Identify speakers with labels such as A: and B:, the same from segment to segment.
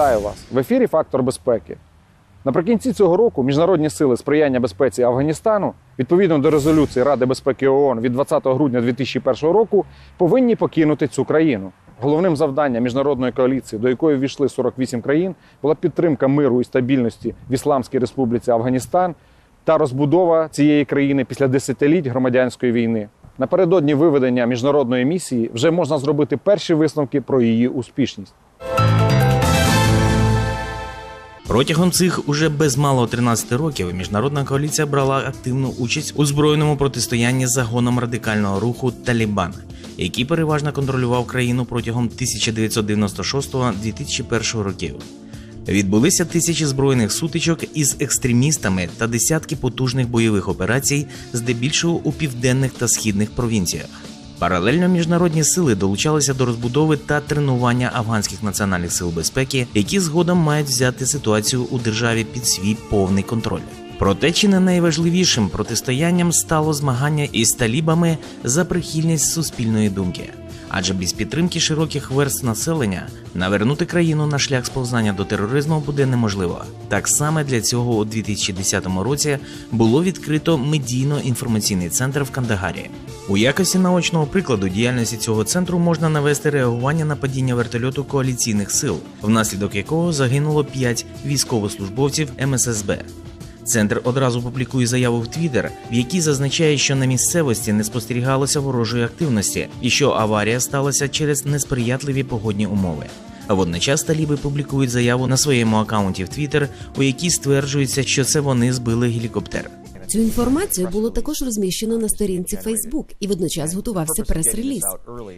A: вітаю вас в ефірі Фактор безпеки. Наприкінці цього року міжнародні сили сприяння безпеці Афганістану, відповідно до резолюції Ради безпеки ООН від 20 грудня 2001 року, повинні покинути цю країну. Головним завданням міжнародної коаліції, до якої ввійшли 48 країн, була підтримка миру і стабільності в Ісламській Республіці Афганістан та розбудова цієї країни після десятиліть громадянської війни. Напередодні виведення міжнародної місії вже можна зробити перші висновки про її успішність.
B: Протягом цих уже без мало 13 років міжнародна коаліція брала активну участь у збройному протистоянні з загоном радикального руху Талібан, який переважно контролював країну протягом 1996-2001 років. Відбулися тисячі збройних сутичок із екстремістами та десятки потужних бойових операцій, здебільшого у південних та східних провінціях. Паралельно міжнародні сили долучалися до розбудови та тренування афганських національних сил безпеки, які згодом мають взяти ситуацію у державі під свій повний контроль. Проте чи не найважливішим протистоянням стало змагання із талібами за прихильність суспільної думки. Адже без підтримки широких верств населення навернути країну на шлях сповзання до тероризму буде неможливо. Так само для цього у 2010 році було відкрито медійно-інформаційний центр в Кандагарі. У якості наочного прикладу діяльності цього центру можна навести реагування на падіння вертольоту коаліційних сил, внаслідок якого загинуло 5 військовослужбовців МССБ. Центр одразу публікує заяву в Твіттер, в якій зазначає, що на місцевості не спостерігалося ворожої активності і що аварія сталася через несприятливі погодні умови. А водночас таліби публікують заяву на своєму аккаунті в Твіттер, у якій стверджується, що це вони збили гелікоптер.
C: Цю інформацію було також розміщено на сторінці Facebook і водночас готувався прес-реліз.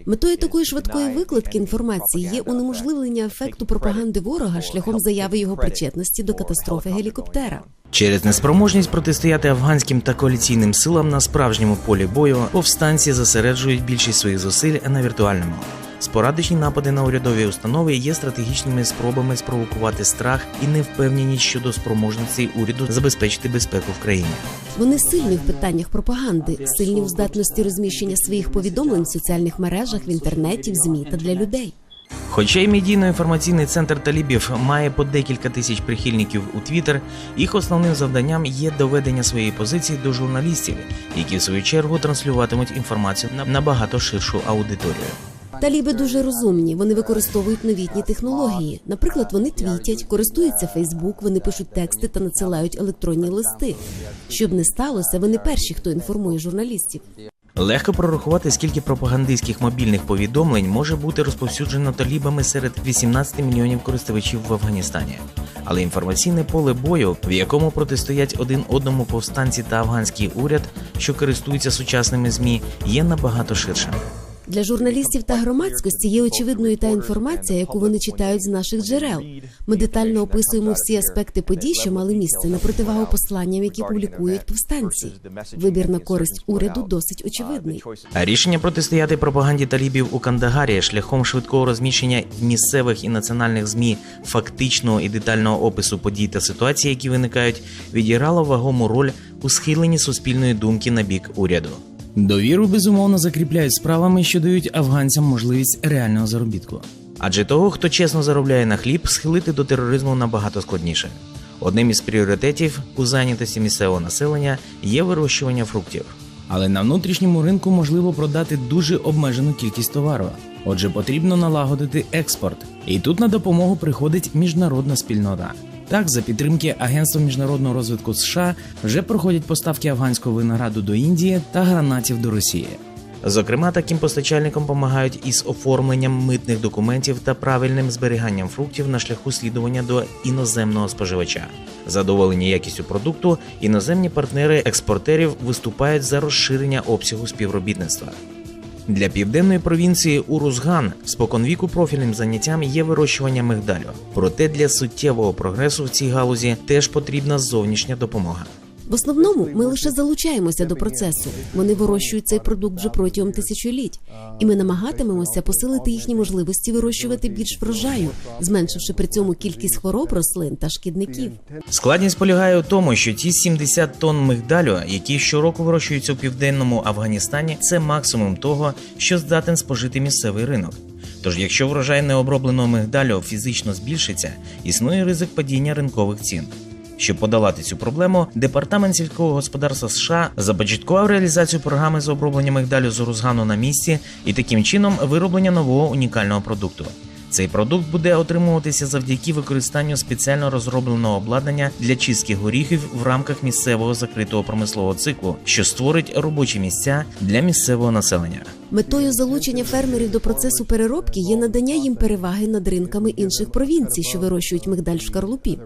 C: Метою такої швидкої викладки інформації є унеможливлення ефекту пропаганди ворога шляхом заяви його причетності до катастрофи гелікоптера.
B: Через неспроможність протистояти афганським та коаліційним силам на справжньому полі бою повстанці зосереджують більшість своїх зусиль на віртуальному. Спорадичні напади на урядові установи є стратегічними спробами спровокувати страх і невпевненість щодо спроможностей уряду забезпечити безпеку в країні.
C: Вони сильні в питаннях пропаганди, сильні в здатності розміщення своїх повідомлень в соціальних мережах, в інтернеті, в змі та для людей.
B: Хоча й медійно-інформаційний центр талібів має по декілька тисяч прихильників у Твіттер, їх основним завданням є доведення своєї позиції до журналістів, які в свою чергу транслюватимуть інформацію на набагато ширшу аудиторію.
C: Таліби дуже розумні. Вони використовують новітні технології. Наприклад, вони твітять, користуються Фейсбук, вони пишуть тексти та надсилають електронні листи. Щоб не сталося, вони перші, хто інформує журналістів.
B: Легко прорахувати, скільки пропагандистських мобільних повідомлень може бути розповсюджено талібами серед 18 мільйонів користувачів в Афганістані. Але інформаційне поле бою, в якому протистоять один одному повстанці та афганський уряд, що користуються сучасними змі, є набагато ширшим.
C: Для журналістів та громадськості є очевидною та інформація, яку вони читають з наших джерел. Ми детально описуємо всі аспекти подій, що мали місце на противагу посланням, які публікують повстанці. Вибір на користь уряду досить очевидний.
B: Рішення протистояти пропаганді талібів у Кандагарі шляхом швидкого розміщення місцевих і національних змі фактичного і детального опису подій та ситуацій, які виникають, відіграло вагому роль у схиленні суспільної думки на бік уряду. Довіру безумовно закріпляють справами, що дають афганцям можливість реального заробітку. Адже того, хто чесно заробляє на хліб, схилити до тероризму набагато складніше. Одним із пріоритетів у зайнятості місцевого населення є вирощування фруктів. Але на внутрішньому ринку можливо продати дуже обмежену кількість товару. Отже, потрібно налагодити експорт. І тут на допомогу приходить міжнародна спільнота. Так, за підтримки Агентства міжнародного розвитку США вже проходять поставки афганського винограду до Індії та гранатів до Росії. Зокрема, таким постачальникам допомагають із оформленням митних документів та правильним зберіганням фруктів на шляху слідування до іноземного споживача. Задоволені якістю продукту, іноземні партнери експортерів виступають за розширення обсягу співробітництва. Для південної провінції Урузган споконвіку профільним заняттям є вирощування мигдалю. Проте для суттєвого прогресу в цій галузі теж потрібна зовнішня допомога.
C: В основному ми лише залучаємося до процесу. Вони вирощують цей продукт вже протягом тисячоліть, і ми намагатимемося посилити їхні можливості вирощувати більш врожаю, зменшивши при цьому кількість хвороб рослин та шкідників.
B: Складність полягає у тому, що ті 70 тонн мигдалю, які щороку вирощуються у південному Афганістані, це максимум того, що здатен спожити місцевий ринок. Тож, якщо врожай необробленого мигдалю фізично збільшиться, існує ризик падіння ринкових цін. Щоб подолати цю проблему, департамент сільського господарства США започаткував реалізацію програми з оброблення мигдалю з урузгану на місці і таким чином вироблення нового унікального продукту. Цей продукт буде отримуватися завдяки використанню спеціально розробленого обладнання для чистки горіхів в рамках місцевого закритого промислового циклу, що створить робочі місця для місцевого населення.
C: Метою залучення фермерів до процесу переробки є надання їм переваги над ринками інших провінцій, що вирощують мигдаль в шкарлупі.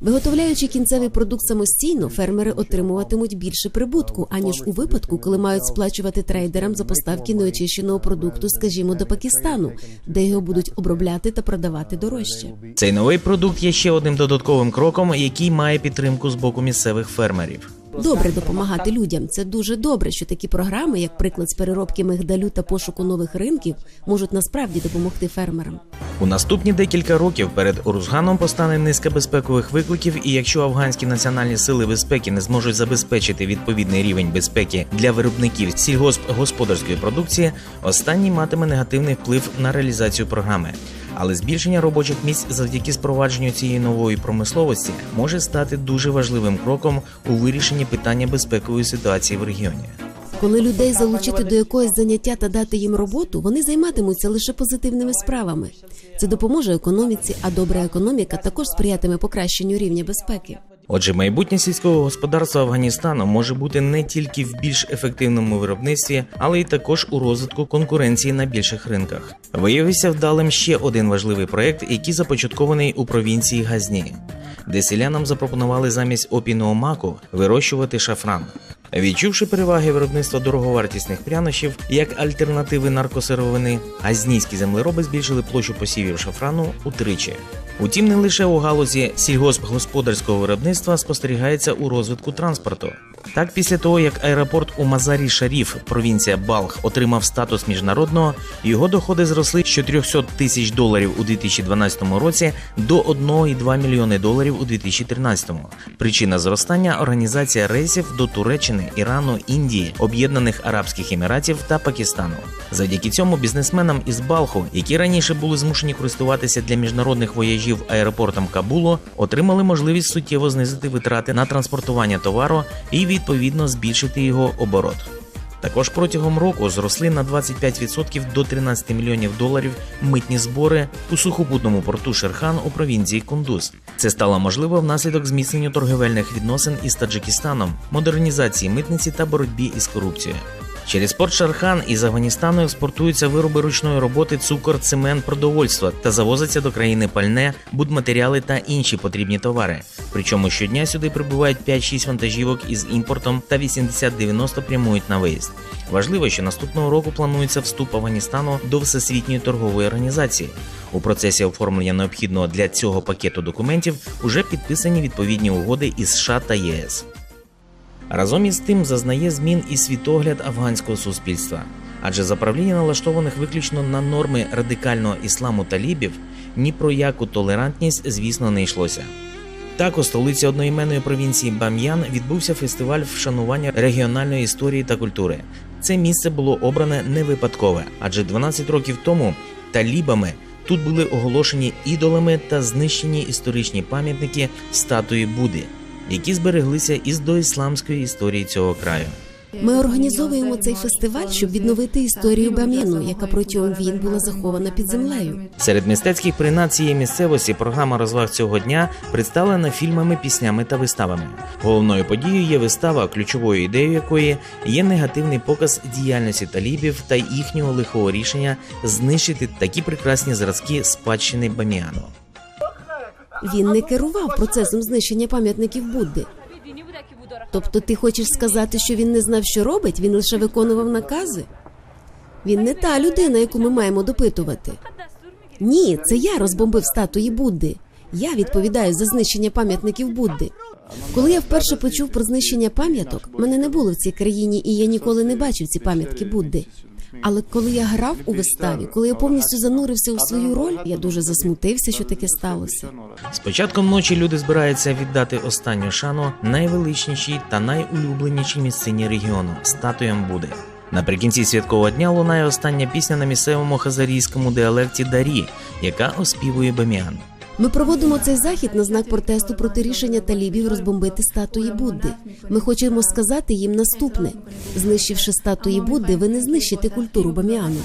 C: Виготовляючи кінцевий продукт самостійно, фермери отримуватимуть більше прибутку, аніж у випадку, коли мають сплачувати трейдерам за поставки неочищеного продукту, скажімо, до Пакистану, де його будуть обробляти та продавати дорожче.
B: Цей новий продукт є ще одним додатковим кроком, який має підтримку з боку місцевих фермерів.
C: Добре допомагати людям. Це дуже добре, що такі програми, як приклад з переробки мигдалю та пошуку нових ринків, можуть насправді допомогти фермерам.
B: У наступні декілька років перед Урузганом постане низка безпекових викликів, і якщо афганські національні сили безпеки не зможуть забезпечити відповідний рівень безпеки для виробників сільгоспгосподарської продукції, останній матиме негативний вплив на реалізацію програми. Але збільшення робочих місць завдяки спровадженню цієї нової промисловості може стати дуже важливим кроком у вирішенні питання безпекової ситуації в регіоні.
C: Коли людей залучити до якогось заняття та дати їм роботу, вони займатимуться лише позитивними справами. Це допоможе економіці, а добра економіка також сприятиме покращенню рівня безпеки.
B: Отже, майбутнє сільського господарства Афганістану може бути не тільки в більш ефективному виробництві, але й також у розвитку конкуренції на більших ринках. Виявився вдалим ще один важливий проект, який започаткований у провінції Газні, де селянам запропонували замість опійного маку вирощувати шафран. Відчувши переваги виробництва дороговартісних прянощів як альтернативи наркосировини, азнійські землероби збільшили площу посівів шафрану утричі. Утім, не лише у галузі сільгоспгосподарського виробництва спостерігається у розвитку транспорту. Так, після того, як аеропорт у Мазарі Шаріф, провінція Балх, отримав статус міжнародного, його доходи зросли з 400 тисяч доларів у 2012 році до 1,2 мільйони доларів у 2013. Причина зростання організація рейсів до Туреччини, Ірану, Індії, Об'єднаних Арабських Еміратів та Пакистану. Завдяки цьому бізнесменам із Балху, які раніше були змушені користуватися для міжнародних вояжів аеропортом Кабулу, отримали можливість суттєво знизити витрати на транспортування товару і відповідно збільшити його оборот. Також протягом року зросли на 25% до 13 мільйонів доларів митні збори у сухопутному порту Шерхан у провінції Кундуз. Це стало можливо внаслідок зміцнення торговельних відносин із Таджикистаном, модернізації митниці та боротьбі із корупцією. Через порт Шархан із Афганістану експортуються вироби ручної роботи, цукор, цемент, продовольство та завозиться до країни пальне, будматеріали та інші потрібні товари. Причому щодня сюди прибувають 5-6 вантажівок із імпортом та 80-90 прямують на виїзд. Важливо, що наступного року планується вступ Афганістану до Всесвітньої торгової організації. У процесі оформлення необхідного для цього пакету документів уже підписані відповідні угоди із США та ЄС. Разом із тим зазнає змін і світогляд афганського суспільства, адже за правління налаштованих виключно на норми радикального ісламу талібів ні про яку толерантність, звісно, не йшлося. Так, у столиці одноіменної провінції Бам'ян відбувся фестиваль вшанування регіональної історії та культури. Це місце було обране не випадкове, адже 12 років тому талібами тут були оголошені ідолами та знищені історичні пам'ятники статуї Буди, які збереглися із доісламської історії цього краю.
C: Ми організовуємо цей фестиваль, щоб відновити історію Бам'яну, яка протягом війн була захована під землею.
B: Серед мистецьких принад цієї місцевості програма розваг цього дня представлена фільмами, піснями та виставами. Головною подією є вистава, ключовою ідеєю якої є негативний показ діяльності талібів та їхнього лихого рішення знищити такі прекрасні зразки спадщини Баміану.
C: Він не керував процесом знищення пам'ятників Будди. Тобто, ти хочеш сказати, що він не знав, що робить, він лише виконував накази? Він не та людина, яку ми маємо допитувати. Ні, це я розбомбив статуї Будди. Я відповідаю за знищення пам'ятників Будди. Коли я вперше почув про знищення пам'яток, мене не було в цій країні, і я ніколи не бачив ці пам'ятки Будди. Але коли я грав у виставі, коли я повністю занурився у свою роль, я дуже засмутився, що таке сталося.
B: З початком ночі люди збираються віддати останню шану найвеличнішій та найулюбленішій місцині регіону статуям Буди. Наприкінці святкового дня лунає остання пісня на місцевому хазарійському діалекті Дарі, яка оспівує Баміан.
C: Ми проводимо цей захід на знак протесту проти рішення талібів розбомбити статуї Будди. Ми хочемо сказати їм наступне: знищивши статуї Будди, ви не знищите культуру Баміану.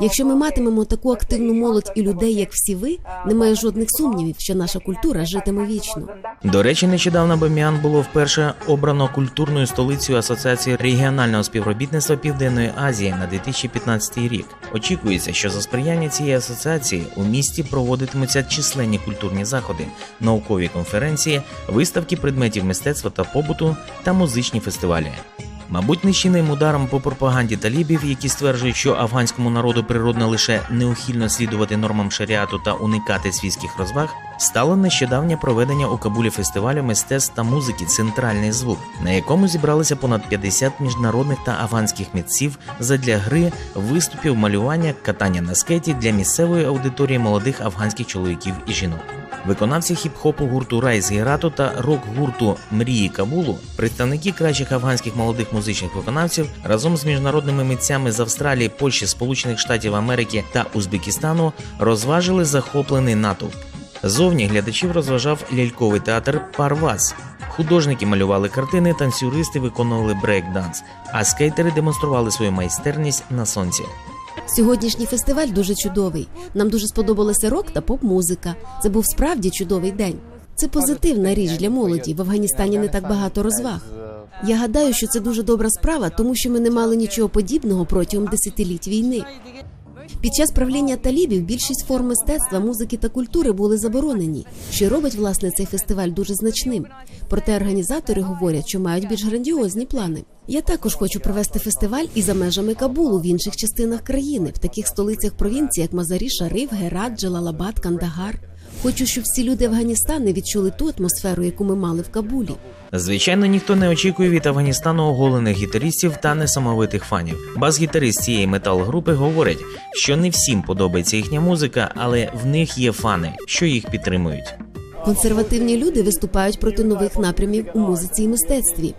C: Якщо ми матимемо таку активну молодь і людей, як всі ви, немає жодних сумнівів, що наша культура житиме вічно.
B: До речі, нещодавно Баміан було вперше обрано культурною столицею Асоціації регіонального співробітництва Південної Азії на 2015 рік. Очікується, що за сприяння цієї асоціації у місті проводитимуться численні культурні заходи, наукові конференції, виставки предметів мистецтва та побуту та музичні фестивалі. Мабуть, нищівним ударом по пропаганді талібів, які стверджують, що афганському народу природно лише неухильно слідувати нормам шаріату та уникати свійських розваг, стало нещодавнє проведення у Кабулі фестивалю мистецтв та музики Центральний звук, на якому зібралися понад 50 міжнародних та афганських митців задля гри, виступів, малювання, катання на скеті для місцевої аудиторії молодих афганських чоловіків і жінок. Виконавці хіп-хопу гурту Райз Герату та рок-гурту Мрії Кабулу, представники кращих афганських молодих музичних виконавців разом з міжнародними митцями з Австралії, Польщі, Сполучених Штатів Америки та Узбекистану розважили захоплений натовп. Зовні глядачів розважав ляльковий театр Парвас. Художники малювали картини, танцюристи виконували брейк-данс, а скейтери демонстрували свою майстерність на сонці.
C: Сьогоднішній фестиваль дуже чудовий. Нам дуже сподобалася рок та поп-музика. Це був справді чудовий день. Це позитивна річ для молоді. В Афганістані не так багато розваг. Я гадаю, що це дуже добра справа, тому що ми не мали нічого подібного протягом десятиліть війни. Під час правління талібів більшість форм мистецтва, музики та культури були заборонені, що робить власне цей фестиваль дуже значним. Проте організатори говорять, що мають більш грандіозні плани. Я також хочу провести фестиваль і за межами Кабулу в інших частинах країни, в таких столицях провінції, як Мазарі, Шариф, Герат, Джалалабад, Кандагар. Хочу, щоб всі люди Афганістану відчули ту атмосферу, яку ми мали в Кабулі.
B: Звичайно, ніхто не очікує від Афганістану оголених гітаристів та несамовитих фанів. Бас-гітарист цієї метал-групи говорить, що не всім подобається їхня музика, але в них є фани, що їх підтримують.
C: Консервативні люди виступають проти нових напрямів у музиці і мистецтві.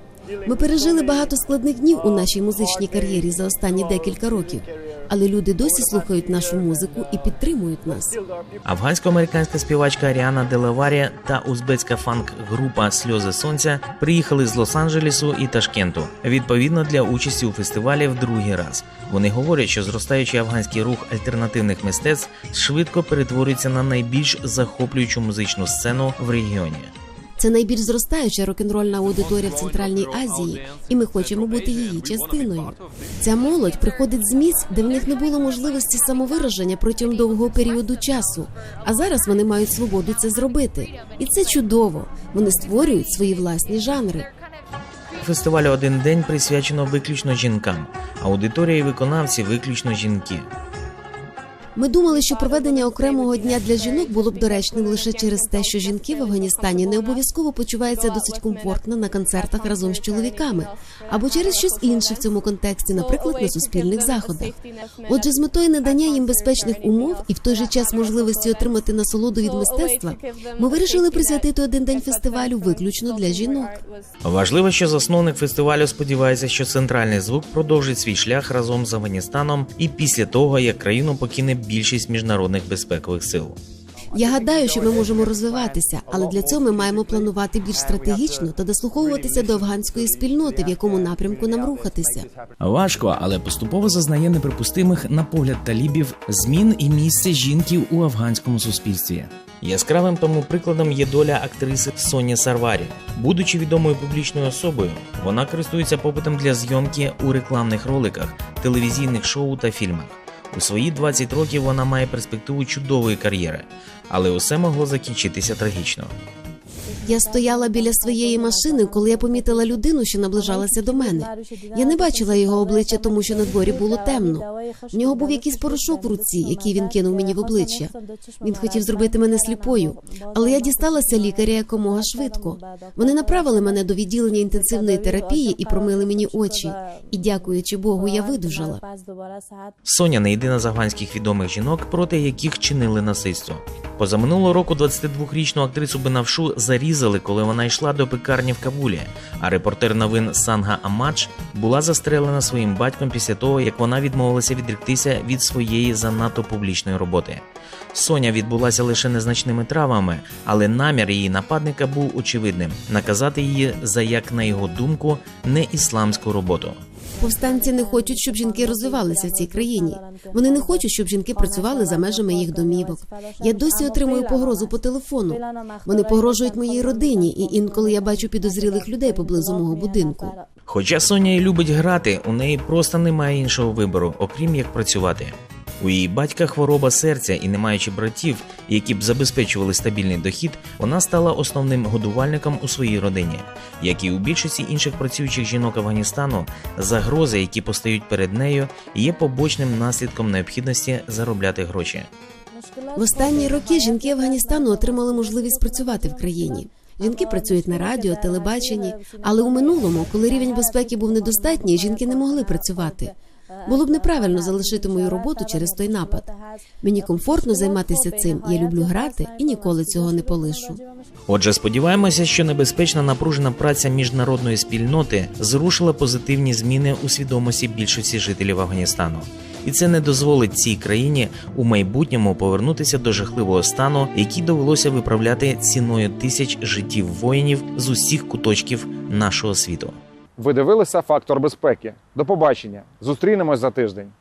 C: Ми пережили багато складних днів у нашій музичній кар'єрі за останні декілька років, але люди досі слухають нашу музику і підтримують нас.
B: Афгансько-американська співачка Аріана Делаварія та узбецька фанк-група Сльози Сонця приїхали з Лос-Анджелесу і Ташкенту відповідно для участі у фестивалі в другий раз. Вони говорять, що зростаючий афганський рух альтернативних мистецтв швидко перетворюється на найбільш захоплюючу музичну сцену в регіоні.
C: Це найбільш зростаюча рок-н-рольна аудиторія в Центральній Азії, і ми хочемо бути її частиною. Ця молодь приходить з місць, де в них не було можливості самовираження протягом довгого періоду часу. А зараз вони мають свободу це зробити, і це чудово. Вони створюють свої власні жанри.
B: Фестивалю один день присвячено виключно жінкам. Аудиторія і виконавці виключно жінки.
C: Ми думали, що проведення окремого дня для жінок було б доречним лише через те, що жінки в Афганістані не обов'язково почуваються досить комфортно на концертах разом з чоловіками, або через щось інше в цьому контексті, наприклад, на суспільних заходах. Отже, з метою надання їм безпечних умов і в той же час можливості отримати насолоду від мистецтва, ми вирішили присвятити один день фестивалю виключно для жінок.
B: Важливо, що засновник фестивалю сподівається, що центральний звук продовжить свій шлях разом з Афганістаном і після того, як країну покине більшість міжнародних безпекових сил.
C: Я гадаю, що ми можемо розвиватися, але для цього ми маємо планувати більш стратегічно та дослуховуватися до афганської спільноти, в якому напрямку нам рухатися.
B: Важко, але поступово зазнає неприпустимих на погляд талібів змін і місце жінки у афганському суспільстві. Яскравим тому прикладом є доля актриси Соні Сарварі. Будучи відомою публічною особою, вона користується попитом для зйомки у рекламних роликах, телевізійних шоу та фільмах. У свої 20 років вона має перспективу чудової кар'єри, але усе могло закінчитися трагічно.
C: Я стояла біля своєї машини, коли я помітила людину, що наближалася до мене. Я не бачила його обличчя, тому що на дворі було темно. В нього був якийсь порошок в руці, який він кинув мені в обличчя. Він хотів зробити мене сліпою, але я дісталася лікаря якомога швидко. Вони направили мене до відділення інтенсивної терапії і промили мені очі. І дякуючи Богу, я видужала.
B: Соня не єдина з афганських відомих жінок, проти яких чинили насильство. Позаминулого року 22-річну актрису Бенавшу зарізали зарізали, коли вона йшла до пекарні в Кабулі. А репортер новин Санга Амадж була застрелена своїм батьком після того, як вона відмовилася відректися від своєї занадто публічної роботи. Соня відбулася лише незначними травмами, але намір її нападника був очевидним наказати її за, як на його думку, не ісламську роботу.
C: Повстанці не хочуть, щоб жінки розвивалися в цій країні. Вони не хочуть, щоб жінки працювали за межами їх домівок. Я досі отримую погрозу по телефону. Вони погрожують моїй родині, і інколи я бачу підозрілих людей поблизу мого будинку.
B: Хоча Соня і любить грати, у неї просто немає іншого вибору, окрім як працювати. У її батька хвороба серця і не маючи братів, які б забезпечували стабільний дохід, вона стала основним годувальником у своїй родині. Як і у більшості інших працюючих жінок Афганістану, загрози, які постають перед нею, є побочним наслідком необхідності заробляти гроші.
C: В останні роки жінки Афганістану отримали можливість працювати в країні. Жінки працюють на радіо, телебаченні, але у минулому, коли рівень безпеки був недостатній, жінки не могли працювати. Було б неправильно залишити мою роботу через той напад. Мені комфортно займатися цим. Я люблю грати і ніколи цього не полишу.
B: Отже, сподіваємося, що небезпечна напружена праця міжнародної спільноти зрушила позитивні зміни у свідомості більшості жителів Афганістану. І це не дозволить цій країні у майбутньому повернутися до жахливого стану, який довелося виправляти ціною тисяч життів воїнів з усіх куточків нашого світу.
A: Ви дивилися фактор безпеки. До побачення. Зустрінемось за тиждень.